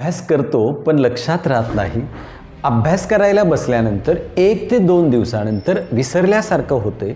अभ्यास करतो पण लक्षात राहत नाही. अभ्यास करायला बसल्यानंतर एक ते दोन दिवसानंतर विसरल्यासारखं होतंय.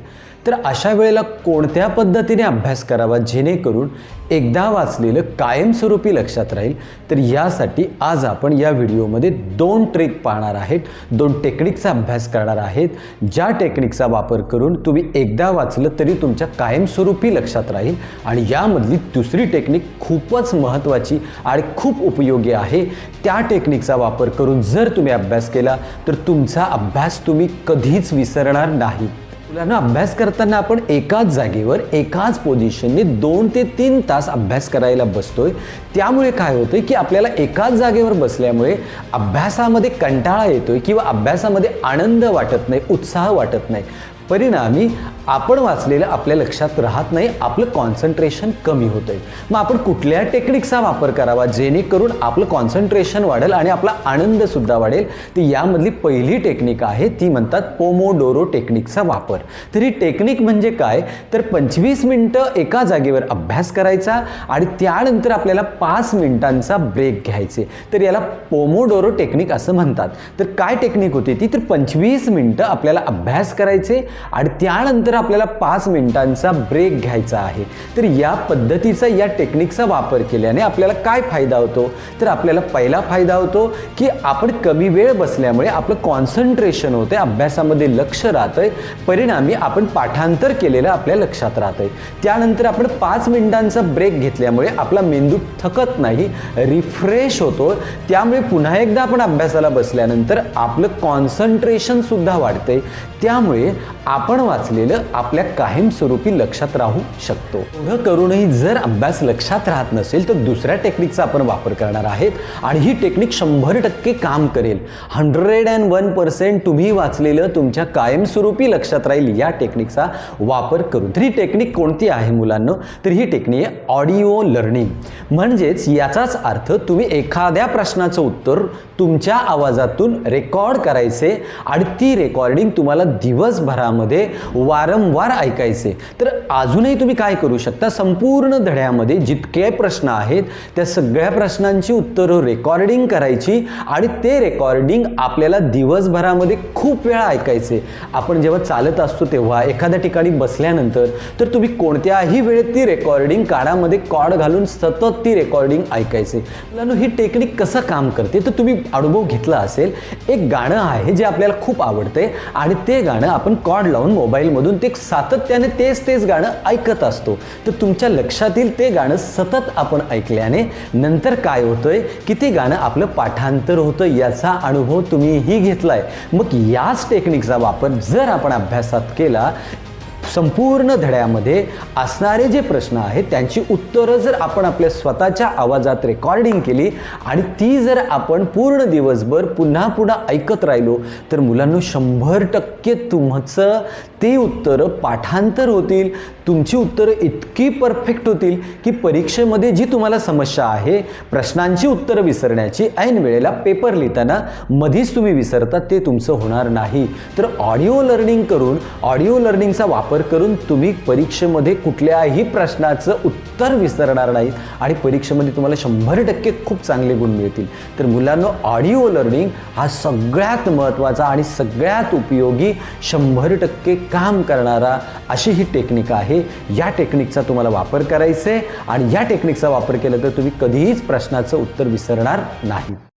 तर अशा वेळेला कोणत्या पद्धतीने अभ्यास करावा? जेणेकरून एकदा वाचलेलं कायमस्वरूपी लक्षात राहील. तर यासाठी आज आपण या व्हिडिओमध्ये दोन ट्रिक पाहणार आहेत. दोन टेक्निकचा अभ्यास करणार आहेत. ज्या टेक्निकचा वापर करून तुम्ही एकदा वाचलं तरी तुमच्या कायमस्वरूपी लक्षात राहील. आणि यामधली दुसरी टेक्निक खूपच महत्त्वाची आणि खूप उपयोगी आहे. त्या टेक्निकचा वापर करून जर तुम्ही अभ्यास अभ्यास केला तर तुमचा अभ्यास तुम्ही कधीच विसरणार नाही. मुलांना अभ्यास करताना आपण एकाच जागेवर एकाच पोझिशनने दोन ते तीन तास अभ्यास करायला बसतोय. त्यामुळे काय होतंय की आपल्याला एकाच जागेवर बसल्यामुळे अभ्यासामध्ये कंटाळा येतोय किंवा अभ्यासामध्ये आनंद वाटत नाही उत्साह वाटत नाही. परिणामी आपण वाचलेलं आपल्या लक्षात राहत नाही आपलं कॉन्सन्ट्रेशन कमी होतं आहे मग आपण कुठल्या टेक्निकचा वापर करावा जेणेकरून आपलं कॉन्सन्ट्रेशन वाढेल आणि आपला आनंदसुद्धा वाढेल? तर यामधली पहिली टेक्निक आहे ती म्हणतात पोमोडोरो टेक्निकचा वापर. तर ही टेक्निक म्हणजे काय? तर पंचवीस मिनटं एका जागेवर अभ्यास करायचा आणि त्यानंतर आपल्याला पाच मिनिटांचा ब्रेक घ्यायचे. तर याला पोमोडोरो टेक्निक असं म्हणतात. तर काय टेक्निक होती ती? तर पंचवीस मिनटं आपल्याला अभ्यास करायचे आणि त्यानंतर आपल्याला पाच मिनिटांचा ब्रेक घ्यायचा आहे. तर या पद्धतीचा या टेक्निकचा वापर केल्याने आपल्याला काय फायदा होतो? तर आपल्याला पहिला फायदा होतो की आपण कमी वेळ बसल्यामुळे आपलं कॉन्सन्ट्रेशन होते अभ्यासामध्ये लक्ष राहतंय परिणामी आपण पाठांतर केलेलं आपल्या लक्षात राहतंय. त्यानंतर आपण पाच मिनिटांचा ब्रेक घेतल्यामुळे आपला मेंदू थकत नाही रिफ्रेश होतो. त्यामुळे पुन्हा एकदा आपण अभ्यासाला बसल्यानंतर आपलं कॉन्सन्ट्रेशनसुद्धा वाढतं आहे त्यामुळे आपण वाचलेलं आपल्या कायमस्वरूपी लक्षात राहू शकतो. एवढं करूनही जर अभ्यास लक्षात राहत नसेल तर दुसऱ्या टेक्निकचा आपण वापर करणार आहेत. आणि ही टेक्निक शंभर टक्के काम करेल. हंड्रेड अँड वन पर्सेंट तुम्ही वाचलेलं तुमच्या कायमस्वरूपी लक्षात राहील या टेक्निकचा वापर करून. तर ही टेक्निक कोणती आहे मुलांना? तर ही टेक्निक आहे ऑडिओ लर्निंग म्हणजेच याचाच अर्थ तुम्ही एखाद्या प्रश्नाचं उत्तर तुमच्या आवाजातून रेकॉर्ड करायचे आणि ती रेकॉर्डिंग तुम्हाला दिवसभरामध्ये वारंवार ऐकायचे. तर अजूनही तुम्ही काय करू शकता? संपूर्ण धड्यामध्ये जितके प्रश्न आहेत त्या सगळ्या प्रश्नांची उत्तरं रेकॉर्डिंग करायची आणि ते रेकॉर्डिंग आपल्याला दिवसभरामध्ये खूप वेळा ऐकायचे. आपण जेव्हा चालत असतो तेव्हा एखाद्या ठिकाणी बसल्यानंतर तर तुम्ही कोणत्याही वेळेत ती रेकॉर्डिंग कानामध्ये कॉड घालून सतत ती रेकॉर्डिंग ऐकायचे. मुलांनो ही टेक्निक कसं काम करते? तर तुम्ही अनुभव घेतला असेल. एक गाणं आहे जे आपल्याला खूप आवडते आणि ते गाणं आपण कॉड लावून मोबाईलमधून ते सातत्याने तेच तेच गाणं ऐकत असतो. तर तुमच्या लक्षातील ते गाणं सतत आपण ऐकल्याने नंतर काय होतंय? की ते गाणं आपलं पाठांतर होतं याचा अनुभव तुम्हीही आहे मग याच टेक्निकचा वापर जर आपण अभ्यासात केला संपूर्ण धड्यामध्ये असणारे जे प्रश्न आहेत त्यांची उत्तरं जर आपण आपल्या स्वतःच्या आवाजात रेकॉर्डिंग केली आणि ती जर आपण पूर्ण दिवसभर पुन्हा पुन्हा ऐकत राहिलो तर मुलांना शंभर टक्के तुमचं ते उत्तरं पाठांतर होतील. तुमची उत्तरं इतकी परफेक्ट होतील की परीक्षेमध्ये जी तुम्हाला समस्या आहे प्रश्नांची उत्तरं विसरण्याची ऐन वेळेला पेपर लिहिताना मधीच तुम्ही विसरता ते तुमचं होणार नाही. तर ऑडिओ लर्निंग करून ऑडिओ लर्निंगचा वापर करून तुम्ही परीक्षेमध्ये कुठल्याही प्रश्नाचं उत्तर विसरणार नाहीत आणि परीक्षेमध्ये तुम्हाला शंभर टक्के खूप चांगले गुण मिळतील. तर मुलांना ऑडिओ लर्निंग हा सगळ्यात महत्त्वाचा आणि सगळ्यात उपयोगी शंभर टक्के काम करणारा अशी ही टेक्निक आहे. या टेक्निकचा तुम्हाला वापर करायचा आहे आणि या टेक्निकचा वापर केला तर तुम्ही कधीच प्रश्नाचं उत्तर विसरणार नाही